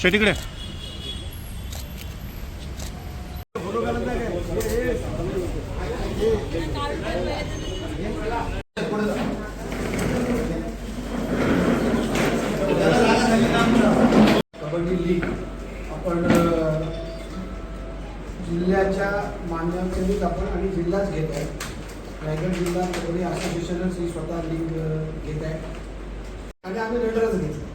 शेटीकडे kabaddi league. आपण जिल्ह्याच्या मान्यतेनेच आपण आणि जिल्हाच घेत आहे रायगड जिल्हा कबड्डी असोसिएशनच ही स्वतः लीग घेत आहे. आणि आम्ही रेडरच घेतलं.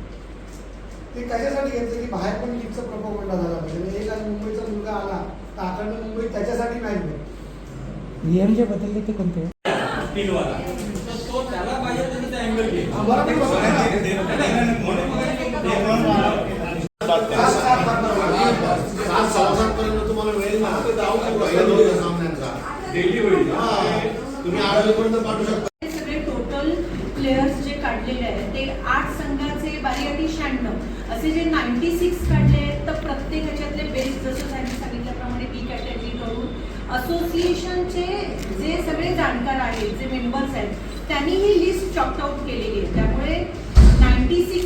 ते कशासाठी घेतलं की बाहेर पण लीगचा प्रपोगंडा झाला. पाहिजे म्हणजे एक आज मुंबईचा मुलगा आला तर अखंड मुंबई त्याच्यासाठी नाही मिळत नियम जे बदलले ते कोणते. सात- सात बरोबर. सात सव्वा सात पर्यंत तुम्हाला वेळ ना. पहिल्या दोन सामन्यांचा. हा. तुम्ही आरोग्यपर्यंत पाठवू शकता. सगळे टोटल प्लेयर्स जे काढलेले आहेत ते आठ संघाचे बारी शहाण्णव. असे जे नाईन्टी सिक्स काढले आहेत तर प्रत्येक ह्याच्यातले बेस्ट जसं त्यांनी सांगितल्याप्रमाणे बी कॅटेगरी करून असोसिएशनचे जे सगळे जाणकार आहेत जे मेंबर्स आहेत त्यांनी ही लिस्ट चॉकआउट केली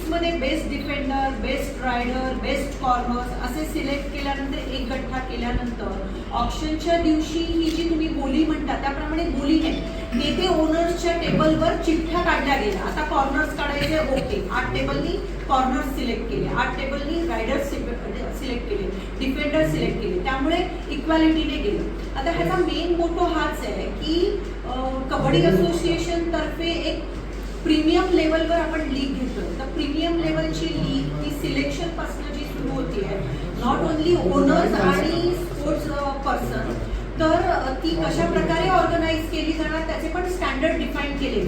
मध्ये best defender best raider best corners असे सिलेक्ट केल्यानंतर एक गठ्ठा केल्यानंतर ऑप्शनच्या दिवशी ही जी तुम्ही बोली म्हणता त्याप्रमाणे बोली नाही तेथे ओनर्सच्या टेबलवर चिठ्ठ्या काढल्या गेल्या. आता कॉर्नर्स काढायचे ओके आठ टेबलनी कॉर्नर्स सिलेक्ट केले. आठ टेबलनी रायडर्स सिलेक्ट केले डिफेंडर सिलेक्ट केले. त्यामुळे इक्वॅलिटीने गेले. आता ह्याचा मेन मोटो हाच आहे की कबड्डी असोसिएशन तर्फे एक प्रीमियम लेवलवर आपण लीग घेतो तर प्रीमियम लेवलची लीग ही सिलेक्शनपासून जी सुरू होती आहे नॉट ओनली ओनर्स आणि स्पोर्ट्स पर्सन uh, तर uh, ती कशा प्रकारे ऑर्गनाईज केली जाणार त्याचे पण स्टँडर्ड डिफाईन केले.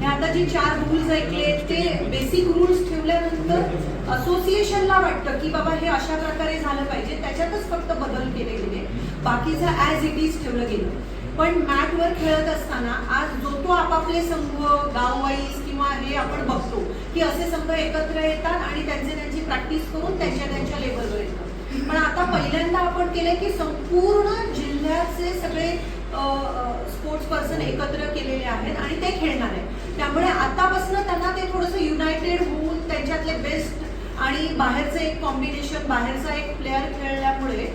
हे आता जे चार रूल्स ऐकले ते बेसिक रूल्स ठेवल्यानंतर असोसिएशनला वाटतं की बाबा हे अशा प्रकारे झालं पाहिजे त्याच्यातच फक्त बदल केले गेले. बाकीचं ॲज इट इज ठेवलं गेलं. पण मॅटवर खेळत असताना आज जो तो आपापले संघ गाववाईज किंवा हे आपण बघतो की असे संघ एकत्र येतात आणि त्यांचे त्यांची प्रॅक्टिस करून त्यांच्या त्यांच्या लेवलवर येतात. पण आता पहिल्यांदा आपण केलंय की संपूर्ण जिल्ह्याचे सगळे स्पोर्ट्स पर्सन एकत्र केलेले आहेत आणि ते खेळणार आहेत. त्यामुळे आतापासून त्यांना ते थोडंसं युनायटेड होऊन त्यांच्यातले बेस्ट आणि बाहेरचं एक कॉम्बिनेशन बाहेरचा एक प्लेअर खेळल्यामुळे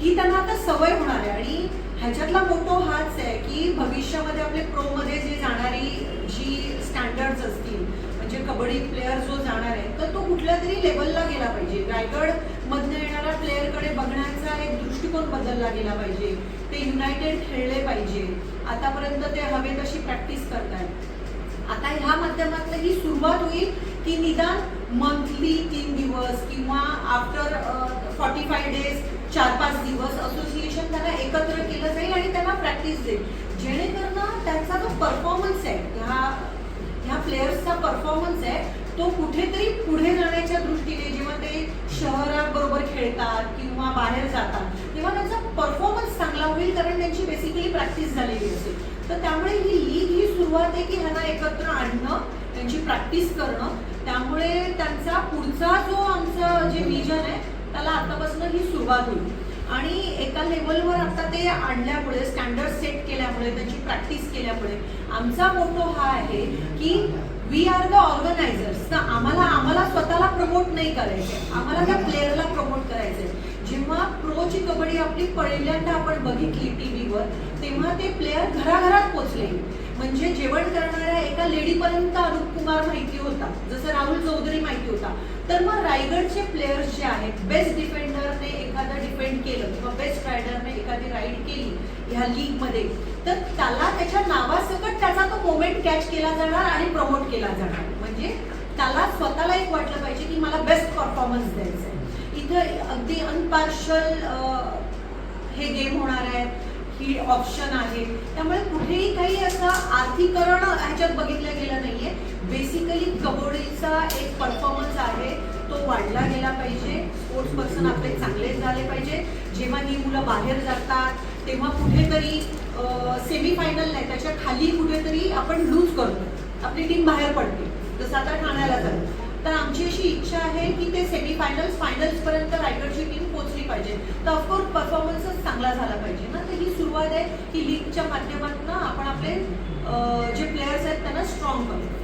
ही त्यांना आता सवय होणार आहे. आणि ह्याच्यातला मोठो हाच आहे की भविष्यामध्ये आपले प्रोमध्ये जे जाणारी जी स्टँडर्ड्स असतील म्हणजे कबड्डी प्लेअर जो जाणार आहे तर तो कुठल्या तरी लेवलला गेला पाहिजे. रायगड मधनं येणाऱ्या प्लेअरकडे बघण्याचा एक दृष्टिकोन बदलला गेला पाहिजे. ते युनायटेड खेळले पाहिजे. आतापर्यंत ते हवे तशी प्रॅक्टिस करतायत. आता ह्या माध्यमातलं ही सुरुवात होईल की निदान मंथली तीन दिवस किंवा आफ्टर फॉर्टी फाय डेज चार पाच दिवस असोसिएशन त्यांना एकत्र केलं जाईल आणि त्यांना प्रॅक्टिस देईल. जेणेकरून त्यांचा जो परफॉर्मन्स आहे ह्या ह्या प्लेयर्सचा परफॉर्मन्स आहे तो कुठेतरी पुढे जाण्याच्या दृष्टीने जेव्हा ते शहराबरोबर खेळतात किंवा बाहेर जातात तेव्हा त्यांचा परफॉर्मन्स चांगला होईल कारण त्यांची बेसिकली प्रॅक्टिस झालेली असेल. तर त्यामुळे ही लीग ही सुरुवात आहे की ह्यांना एकत्र आणणं त्यांची प्रॅक्टिस करणं. त्यामुळे त्यांचा पुढचा जो आमचं जे विजन आहे त्याला आतापासून ही सुरुवात होईल. आणि एका लेवलवर आता ते आणल्यामुळे स्टँडर्ड सेट केल्यामुळे त्याची प्रॅक्टिस केल्यामुळे आमचा मोठो हा आहे की वी आर द ऑर्गनायझर्स तर आम्हाला आम्हाला स्वतःला प्रमोट नाही करायचंय. आम्हाला त्या प्लेअरला प्रमोट करायचंय. जेव्हा प्रोची कबड्डी आपली पहिल्यांदा आपण बघितली टीव्हीवर तेव्हा ते प्लेअर घराघरात पोचले. म्हणजे जेवण करणाऱ्या एका लेडीपर्यंत अनुप कुमार माहिती होता जसं राहुल चौधरी माहिती होता तर मग रायगडचे प्लेयर्स जे आहेत बेस्ट डिफेंडरने एखादं डिफेंड केलं किंवा बेस्ट रायडरने एखादी राईड केली ह्या लीगमध्ये तर त्याला त्याच्या नावासकट त्याचा तो मोमेंट कॅच केला जाणार आणि प्रमोट केला जाणार. म्हणजे त्याला स्वतःला एक वाटलं पाहिजे की मला बेस्ट परफॉर्मन्स द्यायचा आहे इथं अगदी अनपार्शल हे गेम होणार आहे ही ऑप्शन आहे. त्यामुळे कुठेही काही असं आर्थिकरण ह्याच्यात बघितलं गेलं नाहीये. बेसिकली कबड्डीचा एक परफॉर्मन्स चांगला गेला पाहिजे. स्पोर्ट्स पर्सन आपले चांगले झाले पाहिजे. जेव्हा ही मुलं बाहेर जातात तेव्हा कुठेतरी सेमीफायनल नाही त्याच्याखाली कुठेतरी आपण लूज करतो. आपली टीम बाहेर पडते. जसं आता ठाण्याला जातो तर आमची अशी इच्छा आहे की ते सेमीफायनल्स फायनल्स पर्यंत रायगडची टीम पोहोचली पाहिजे. तर ऑफकोर्स परफॉर्मन्सच चांगला झाला पाहिजे ना. तर ही सुरुवात आहे की लीगच्या माध्यमातून आपण आपले जे प्लेयर्स आहेत त्यांना स्ट्रॉंग करतो.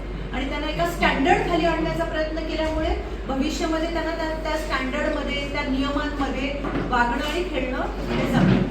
स्टँडर्ड खाली आणण्याचा प्रयत्न केल्यामुळे भविष्यामध्ये त्यांना त्या त्या स्टँडर्डमध्ये त्या नियमांमध्ये वागणं आणि खेळणं हे जमेल